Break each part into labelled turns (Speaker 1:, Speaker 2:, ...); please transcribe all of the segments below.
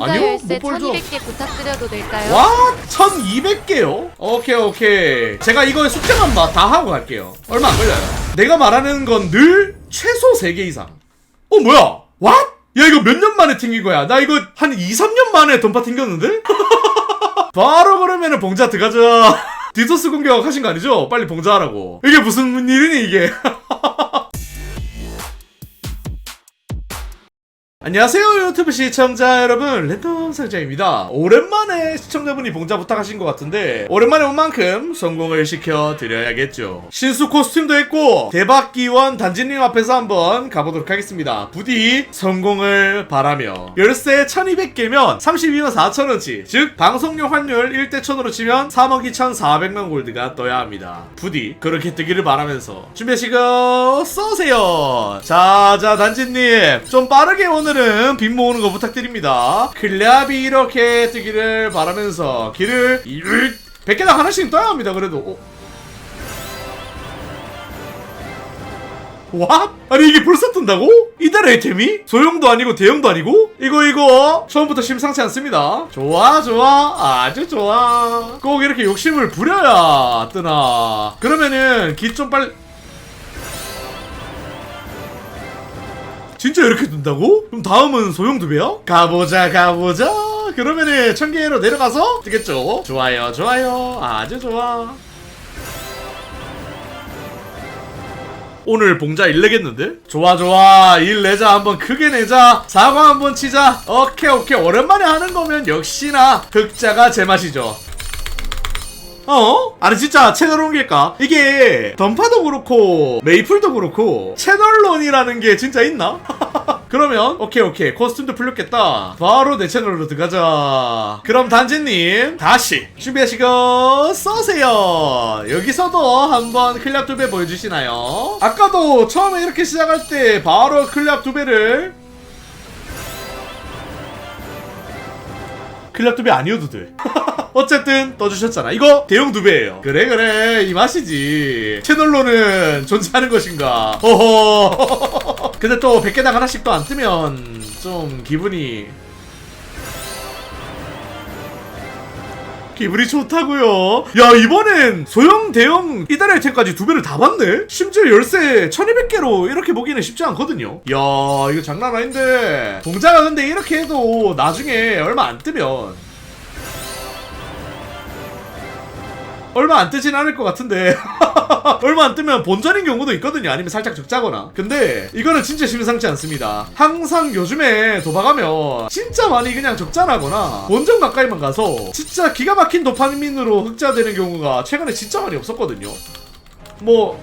Speaker 1: 아니요,
Speaker 2: 열쇠
Speaker 1: 못 벌죠.
Speaker 2: 1200개 부탁드려도 될까요?
Speaker 1: 와 1200개요? 오케이 오케이 제가 이거 숙제만 봐- 다 하고 갈게요 얼마 안 걸려요 내가 말하는 건 늘 최소 3개 이상 어 뭐야 왓? 야 이거 몇 년 만에 튕긴 거야 나 이거 한 2, 3년 만에 던파 튕겼는데? 바로 그러면은 봉자 들어가자 디토스 공격 하신 거 아니죠? 빨리 봉자하라고 이게 무슨 일이니 이게 안녕하세요 유튜브 시청자 여러분. 랜덤 상자입니다. 오랜만에 시청자분이 봉자 부탁하신 것 같은데 오랜만에 온 만큼 성공을 시켜드려야겠죠. 신수 코스튬도 했고 대박 기원 단지님 앞에서 한번 가보도록 하겠습니다. 부디 성공을 바라며 열쇠 1200개면 32만 4천원치 즉 방송용 환율 1대 1000으로 치면 3억 2400만 골드가 떠야 합니다. 부디 그렇게 뜨기를 바라면서 준비하시고 쏘세요. 자자 단지님. 좀 빠르게 오늘 은 빈 모으는 거 부탁드립니다 클랩이 이렇게 뜨기를 바라면서 길을 100개당 하나씩 떠야 합니다 그래도 어? 와? 아니 이게 벌써 뜬다고? 이달 아이템이? 소형도 아니고 대형도 아니고? 이거 이거 처음부터 심상치 않습니다 좋아 좋아 아주 좋아 꼭 이렇게 욕심을 부려야 뜨나 그러면은 기 좀 빨리 진짜 이렇게 뜬다고? 그럼 다음은 소형 두 배야? 가보자 가보자. 그러면은 천개로 내려가서 뜨겠죠? 좋아요 좋아요. 아주 좋아. 오늘 봉자 일 내겠는데? 좋아 좋아. 일 내자. 한번 크게 내자. 사과 한번 치자. 오케이 오케이. 오랜만에 하는 거면 역시나 흑자가 제맛이죠 어? 아니 진짜 채널 옮길까? 이게 던파도 그렇고 메이플도 그렇고 채널론이라는 게 진짜 있나? 그러면 오케이 오케이 코스튬도 풀렸겠다 바로 내 채널로 들어가자 그럼 단지님 다시 준비하시고 쏘세요 여기서도 한번 클랩 두 배 보여주시나요? 아까도 처음에 이렇게 시작할 때 바로 클랩 두 배를 클랩 두 배 아니어도 돼 어쨌든 떠주셨잖아. 이거 대형 두 배예요. 그래 그래 이 맛이지. 채널로는 존재하는 것인가. 허허. 근데 또 100개당 하나씩 또 안 뜨면 좀 기분이 기분이 좋다고요. 야 이번엔 소형 대형 이달 아이템까지 두 배를 다 받네. 심지어 열쇠 1200개로 이렇게 보기는 쉽지 않거든요. 야 이거 장난 아닌데. 공자가 근데 이렇게 해도 나중에 얼마 안 뜨면 얼마 안 뜨진 않을 것 같은데. 얼마 안 뜨면 본전인 경우도 있거든요. 아니면 살짝 적자거나. 근데 이거는 진짜 심상치 않습니다. 항상 요즘에 도박하면 진짜 많이 그냥 적자나거나 본전 가까이만 가서 진짜 기가 막힌 도파민으로 흑자되는 경우가 최근에 진짜 많이 없었거든요. 뭐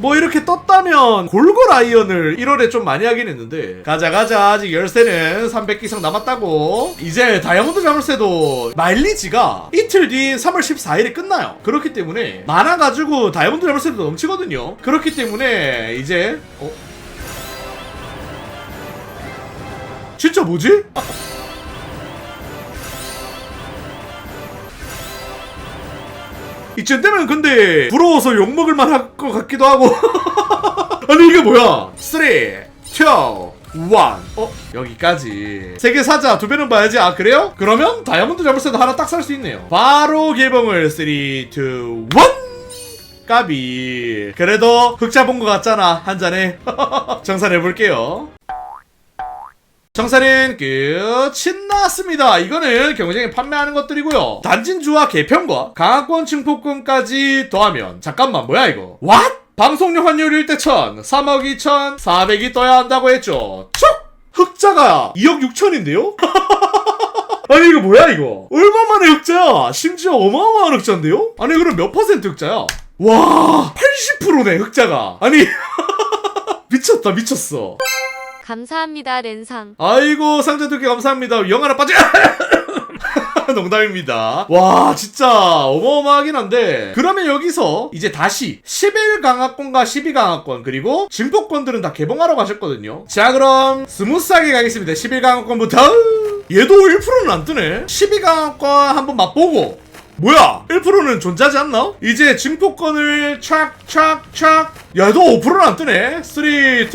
Speaker 1: 뭐 이렇게 떴다면 골골 아이언을 1월에 좀 많이 하긴 했는데 가자 가자 아직 열쇠는 300개 이상 남았다고 이제 다이아몬드 자물쇠도 마일리지가 이틀 뒤인 3월 14일에 끝나요 그렇기 때문에 많아가지고 다이아몬드 자물쇠도 넘치거든요 그렇기 때문에 이제 어? 진짜 뭐지? 이쯤 되면 근데 부러워서 욕먹을 만할 것 같기도 하고. 아니 이게 뭐야? 3 2 1 어? 여기까지. 세 개 사자. 두 배는 봐야지. 아 그래요? 그러면 다이아몬드 자물쇠도 하나 딱 살 수 있네요. 바로 개봉을 3 2 1 까비. 그래도 흑자 본 것 같잖아. 한 잔에. 정산해볼게요 정산은 끝이 났습니다. 이거는 경쟁에 판매하는 것들이고요. 단진주와 개편과 강화권 증폭권까지 더하면 잠깐만 뭐야 이거? What? 방송료 환율 1대 1000, 3억 2천 4백이 떠야 한다고 했죠. 촉! 흑자가 2억 6천인데요? 아니 이거 뭐야 이거? 얼마만에 흑자야? 심지어 어마어마한 흑자인데요? 아니 그럼 몇 퍼센트 흑자야? 와 80%네 흑자가 아니 미쳤다 미쳤어
Speaker 2: 감사합니다 렌상
Speaker 1: 아이고 상자 두개 감사합니다. 영 하나 빠져. 농담입니다. 와 진짜 어마어마하긴 한데 그러면 여기서 이제 다시 11강화권과 12강화권 그리고 진폭권들은 다 개봉하라고 하셨거든요. 자 그럼 스무스하게 가겠습니다. 11강화권부터 얘도 1%는 안 뜨네. 12강화권 한번 맛보고 뭐야? 1%는 존재하지 않나? 이제 증폭권을 촥촥촥 야너 5%는 안 뜨네. 3, 2, 1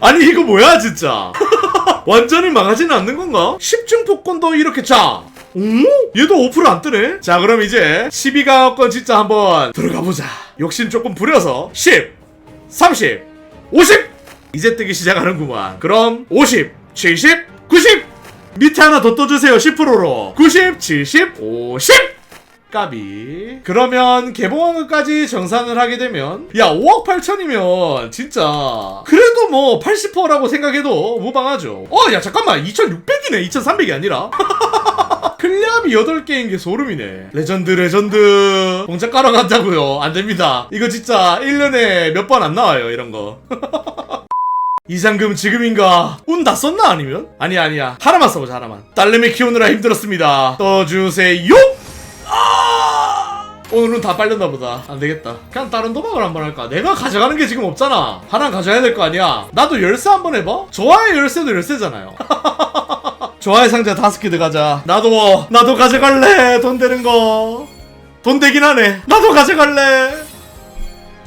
Speaker 1: 아니 이거 뭐야 진짜? 완전히 망하지는 않는 건가? 10증폭권도 이렇게 자. 오? 얘도 5%안 뜨네? 자 그럼 이제 12강화권 진짜 한번 들어가 보자. 욕심 조금 부려서 10 30 50 이제 뜨기 시작하는구만. 그럼 50 70 90 밑에 하나 더 떠주세요 10%로. 90 70 50 까비. 그러면 개봉한것까지 정산을 하게 되면 야 5억 8천이면 진짜 그래도 뭐 80%라고 생각해도 무방하죠. 어 야 잠깐만. 2600이네. 2300이 아니라. 클리압이 8개인 게 소름이네. 레전드 레전드. 공짜 깔아간다고요. 안 됩니다. 이거 진짜 1년에 몇 번 안 나와요 이런 거 이상금 지금인가? 운 다 썼나 아니면? 아니야 아니야. 하나만 써보자 하나만. 딸내미 키우느라 힘들었습니다. 떠주세요! 아! 오늘은 다 빨렸나 보다. 안 되겠다. 그냥 다른 도박을 한번 할까? 내가 가져가는 게 지금 없잖아. 하나 가져야 될 거 아니야. 나도 열쇠 한번 해봐. 좋아의 열쇠도 열쇠잖아요. 좋아의 상자 다섯 개 들어가자. 나도 나도 가져갈래 돈 되는 거돈 되긴 하네. 나도 가져갈래.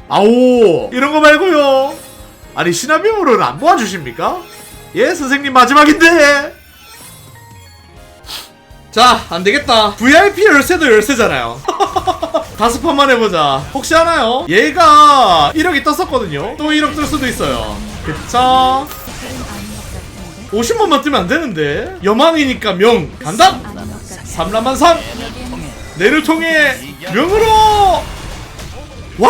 Speaker 1: 아오 이런 거 말고요 아니 신화비물을 안 모아주십니까? 예 선생님 마지막인데. 자 안되겠다. VIP 열쇠도 열쇠잖아요. 다섯 판만 해보자. 혹시 하나요? 얘가 1억이 떴었거든요. 또 1억 뜰 수도 있어요. 그쵸? 50만만 뜨면 안되는데. 여망이니까 명. 간다! 삼라만상 내를 통해 명으로! 왓?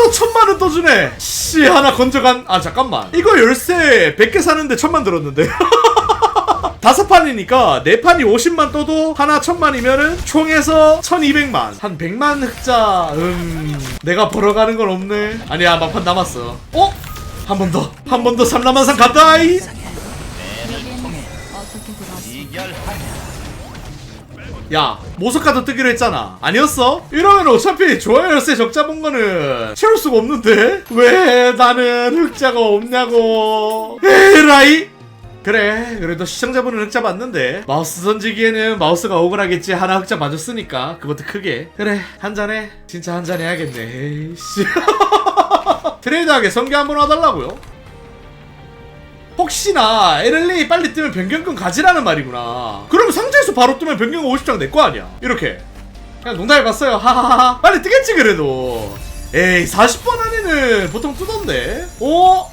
Speaker 1: 그래도 천만원 떠주네. 씨 하나 건져간 아 잠깐만. 이거 열쇠 100개 사는데 천만 들었는데. 다섯 판이니까 네 판이 50만 떠도 하나 천만이면은 총에서 1200만. 한 100만 흑자 음 내가 벌어가는 건 없네. 아니야 막판 남았어. 어? 한 번 더. 한 번 더 삼라만상 간다이 야 모석카드 뜨기로 했잖아. 아니었어? 이러면 어차피 좋아요 열쇠 적자 본 거는 채울 수가 없는데? 왜 나는 흑자가 없냐고. 에라이? 그래 그래도 시청자분은 흑자 받는데. 마우스 던지기에는 마우스가 억울하겠지. 하나 흑자 맞았으니까. 그것도 크게. 그래 한잔해. 진짜 한잔 해야겠네. 에이씨. 트레이드하게 성계 한번 와달라고요 혹시나 LLA 빨리 뜨면 변경권 가지라는 말이구나. 그럼 상자에서 바로 뜨면 변경권 50장 내 거 아니야. 이렇게. 그냥 농담해 봤어요. 하하하. 빨리 뜨겠지 그래도. 에이 40번 안에는 보통 뜨던데. 어?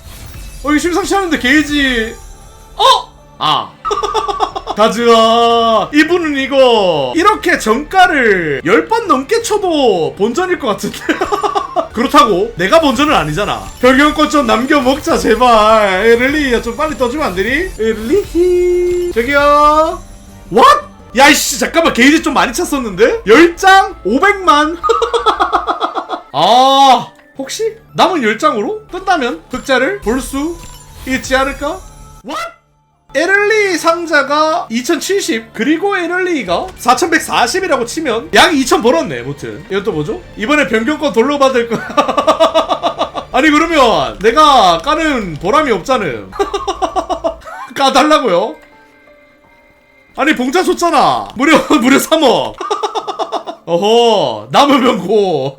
Speaker 1: 어 이거 심상치 않은데 게이지. 어? 아. 가즈아 이분은 이거 이렇게 정가를 10번 넘게 쳐도 본전일 것 같은데 그렇다고 내가 본전은 아니잖아 변경권 좀 남겨 먹자 제발 에를리 좀 빨리 떠주면 안 되니? 에를리 저기요 What? 야이씨 잠깐만 게이지 좀 많이 찼었는데? 10장 500만 아 혹시 남은 10장으로 뜬다면 흑자를 볼 수 있지 않을까? What? 에럴리 상자가 2070 그리고 에럴리가 4140이라고 치면 약 2000 벌었네 무튼. 또 뭐죠? 이번에 변경권 돌로 받을 거. 아니 그러면 내가 까는 보람이 없잖아 까달라고요? 아니 봉자 줬잖아. 무려 무려 3억. 어허 남으면 고.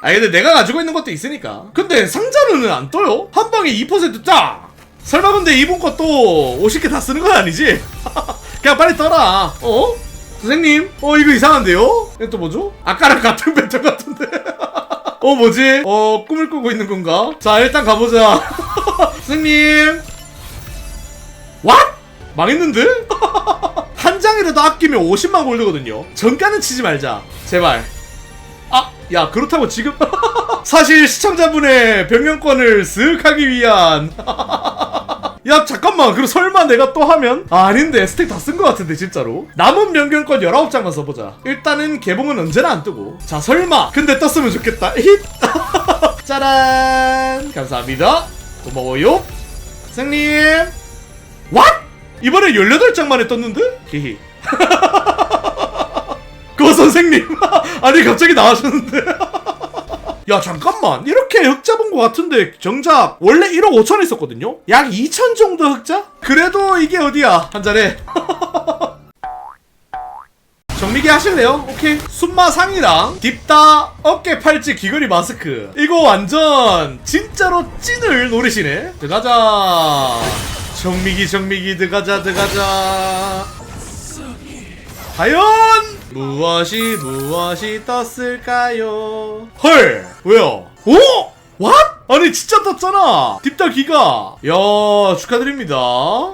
Speaker 1: 아 근데 내가 가지고 있는 것도 있으니까. 근데 상자는 안 떠요? 한 방에 2%딱 설마 근데 이번 것도 50개 다 쓰는 건 아니지? 그냥 빨리 떠라. 어? 선생님? 어 이거 이상한데요? 이거 또 뭐죠? 아까랑 같은 배터 같은데. 어 뭐지? 어 꿈을 꾸고 있는 건가? 자 일단 가보자. 선생님. 왓? 망했는데? 한 장이라도 아끼면 50만 골드거든요. 정가는 치지 말자. 제발. 아, 야 그렇다고 지금 사실 시청자분의 변경권을 쓱 하기 위한 야 잠깐만. 그럼 설마 내가 또 하면? 아, 아닌데. 스택 다 쓴 것 같은데 진짜로. 남은 변경권 19장만 써보자. 일단은 개봉은 언제나 안 뜨고. 자 설마. 근데 떴으면 좋겠다. 힛 짜란! 감사합니다. 고마워요. 선생님! 왓? 이번에 18장 만에 떴는데? 히히. 고 선생님. 아니 갑자기 나와주는데 야 잠깐만. 이렇게 흑자 본 것 같은데 정작 원래 1억 5천 있었거든요? 약 2천 정도 흑자? 그래도 이게 어디야? 한잔해. 정미기 하실래요? 오케이. 순마상이랑 딥다 어깨 팔찌 귀걸이 마스크. 이거 완전 진짜로 찐을 노리시네. 들어가자. 정미기 정미기. 들어가자 들어가자 과연 무엇이 무엇이 떴을까요? 헐 왜요? 오? What? 아니 진짜 떴잖아. 딥다 기가. 야 축하드립니다.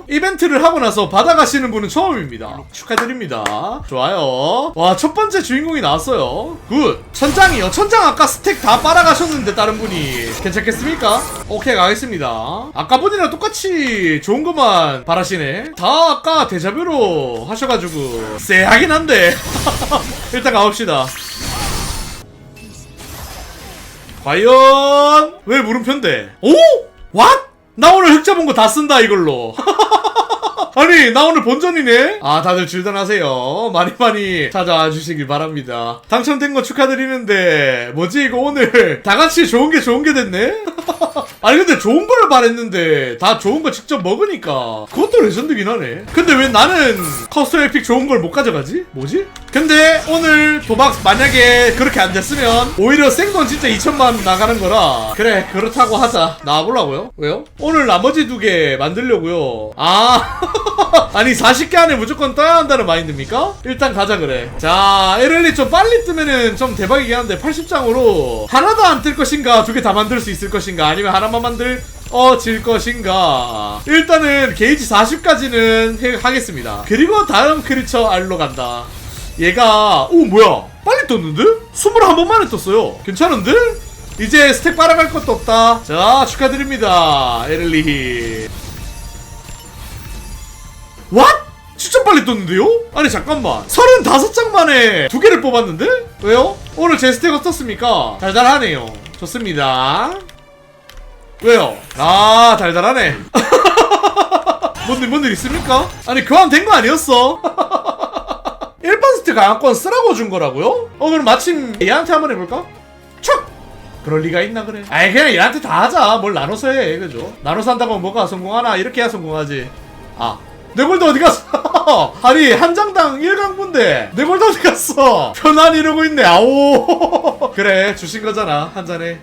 Speaker 1: 이벤트를 하고 나서 받아가시는 분은 처음입니다. 축하드립니다. 좋아요. 와 첫 번째 주인공이 나왔어요. 굿. 천장이요. 천장 아까 스택 다 빨아가셨는데 다른 분이. 괜찮겠습니까? 오케이 가겠습니다. 아까 분이랑 똑같이 좋은 것만 바라시네. 다 아까 데자뷰로 하셔가지고 쎄하긴 한데. 일단 가봅시다 과연 왜 물음표인데? 오? What? 나 오늘 흑자 본 거 다 쓴다 이걸로. 아니 나 오늘 본전이네. 아 다들 줄단하세요. 많이 많이 찾아와 주시길 바랍니다. 당첨된 거 축하드리는데 뭐지 이거 오늘 다 같이 좋은 게 좋은 게 됐네. 아니 근데 좋은 걸 말했는데 다 좋은 거 직접 먹으니까 그것도 레전드긴 하네. 근데 왜 나는 커스텀 에픽 좋은 걸 못 가져가지? 뭐지? 근데 오늘 도박 만약에 그렇게 안 됐으면 오히려 생돈 진짜 2천만 나가는 거라 그래 그렇다고 하자 나와보려고요 왜요? 오늘 나머지 두 개 만들려고요 아 아니 40개 안에 무조건 떠야 한다는 마인드입니까? 일단 가자 그래 자 LL이 좀 빨리 뜨면은 좀 대박이긴 한데 80장으로 하나도 안 뜰 것인가 두 개 다 만들 수 있을 것인가 아니면 하나 만 만들 어, 질 것인가. 일단은 게이지 40까지는 하겠습니다. 그리고 다음 크리처 알로 간다. 얘가, 오, 뭐야. 빨리 떴는데? 21번 만에 떴어요. 괜찮은데? 이제 스택 빨아갈 것도 없다. 자, 축하드립니다. 에를리. What? 진짜 빨리 떴는데요? 아니 잠깐만 35장 만에 두 개를 뽑았는데? 왜요? 오늘 제 스택 어떻습니까? 달달하네요 좋습니다 왜요? 아 달달하네 뭔일 뭔일 있습니까? 아니 교환 된 거 아니었어? 1번스트 강화권 쓰라고 준 거라고요? 어 그럼 마침 얘한테 한번 해볼까? 척! 그럴 리가 있나 그래 아이 그냥 얘한테 다 하자 뭘 나눠서 해 그죠? 나눠서 한다고 뭐가 성공하나 이렇게 해야 성공하지 아 내 골드 어디 갔어? 아니 한 장당 1강분데 내 골드 어디 갔어? 편안히 이러고 있네 아오 그래 주신 거잖아 한 잔에